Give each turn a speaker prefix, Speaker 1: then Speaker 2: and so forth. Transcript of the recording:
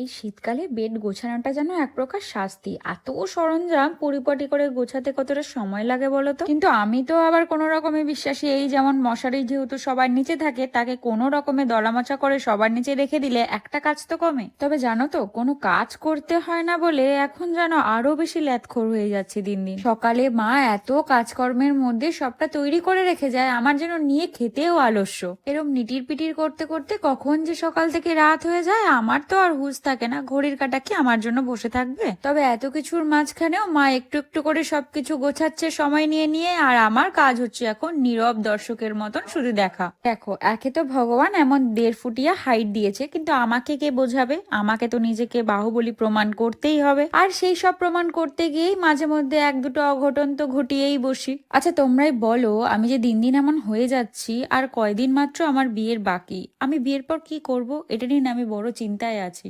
Speaker 1: এই শীতকালে বেড গোছানোটা যেন এক প্রকার শাস্তি। এত সরঞ্জাম পরিপাটি করে গোছাতে কতটা সময় লাগে বলো তো? কিন্তু আমি তো আবার কোনো রকমে বিশ্বাসী, এই যেমন মশারি যেহেতু সবার নিচে থাকে, তাকে কোনো রকমে দলামচা করে সবার নিচে রেখে দিলে একটা কাজ তো কমে। তবে জানো তো, কোনো কাজ করতে হয় না বলে এখন যেন আরও বেশি ল্যাথখোর হয়ে যাচ্ছে দিন দিন। সকালে মা এত কাজকর্মের মধ্যে সবটা তৈরি করে রেখে যায়, আমার যেন নিয়ে খেতেও আলস্য। এরম নিটির পিটির করতে করতে কখন যে সকাল থেকে রাত হয়ে যায়, আমার তো আর হুঁশ থাকে না, ঘড়ির কাটা কি আমার জন্য বসে থাকবে? তবে এত কিছুর মাঝখানেও মা একটু একটু করে সবকিছু গোছাচ্ছে, সময় নিয়ে নিয়ে, আর আমার কাজ হচ্ছে এখন নীরব দর্শকের মতন শুধু দেখা। দেখো, একে তো ভগবান এমন দেড় ফুটিয়া হাইট দিয়েছে, কিন্তু আমাকে কে বোঝাবে? আমাকে তো নিজেকে বাহুবলী প্রমাণ করতেই হবে। আর সেই সব প্রমাণ করতে গিয়েই মাঝে মধ্যে এক দুটো অঘটন তো ঘটিয়েই বসি। আচ্ছা তোমরাই বলো, আমি যে দিন দিন এমন হয়ে যাচ্ছি, আর কয়দিন মাত্র আমার বিয়ের বাকি? আমি বিয়ের পর কি করব? এটা নিয়ে আমি বড় চিন্তায় আছি।